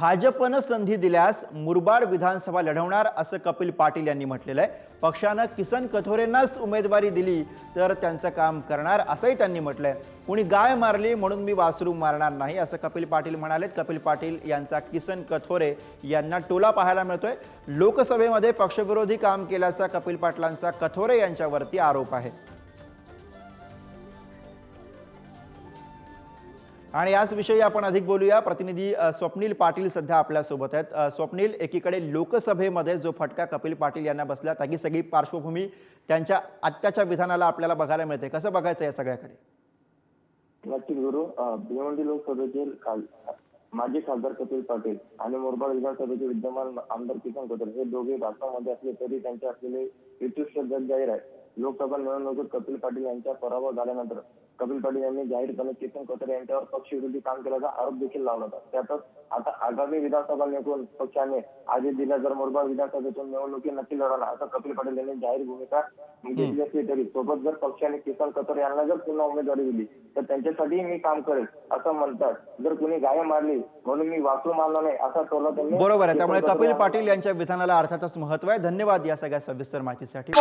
भाजपनं संधी दिल्यास मुरबाड विधानसभा लढवणार असं कपिल पाटील यांनी म्हटलेलं आहे. पक्षानं किसन कथोरेंनाच उमेदवारी दिली तर त्यांचं काम करणार असंही त्यांनी म्हटलंय. कुणी गाय मारली म्हणून मी वासरू मारणार नाही असं कपिल पाटील म्हणालेत. कपिल पाटील यांचा किसन कथोरे यांना टोला पाहायला मिळतोय. लोकसभेमध्ये पक्षविरोधी काम केल्याचा कपिल पाटलांचा कथोरे यांच्यावरती आरोप आहे. आणि याचविषयी आपण अधिक बोलूया. प्रतिनिधी स्वप्नील पाटील सध्या आपल्यासोबत आहेत. स्वप्नील एकीकडे लोकसभेमध्ये जो फटका कपिल पाटील यांना बसला त्याची सगळी पार्श्वभूमी त्यांच्या आत्ताच्या विधानाला आपल्याला बघायला मिळते. कसं बघायचं या सगळ्याकडे? नक्कीच गुरु. भिवंडी लोकसभेचे माजी खासदार कपिल पाटील आणि मुरबाड विधानसभेचे विद्यमान आमदार किसन कथोरे हे दोघे भाजपामध्ये असले तरी त्यांचे असलेले विशिष्ट जाहीर आहे. लोकसभा निवडणुकीत कपिल पाटील यांचा पराभव झाल्यानंतर कपिल पाटील यांनी जाहीरपणे किसन कथोरे यांच्यावर पक्षविरोधी काम केल्याचा आरोप देखील लावला होता. त्यातच आता आगामी विधानसभा निवडून पक्षाने आधी दिल्या जर मुरबाड विधानसभेतून निवडणुकी नक्की लढवणार असं कपिल पाटील यांनी जाहीर भूमिका घेतली असली तरी सोबत जर पक्षाने किसन कथोरे यांना जर पुन्हा उमेदवारी दिली तर त्यांच्यासाठी मी काम करेल असं म्हणतात. जर कुणी गाय मारली म्हणून मी वाचू मारणार नाही असा टोला त्यांनी बरोबर आहे. त्यामुळे कपिल पाटील यांच्या विधानाला अर्थातच महत्त्व आहे. धन्यवाद या सगळ्या सविस्तर माहितीसाठी.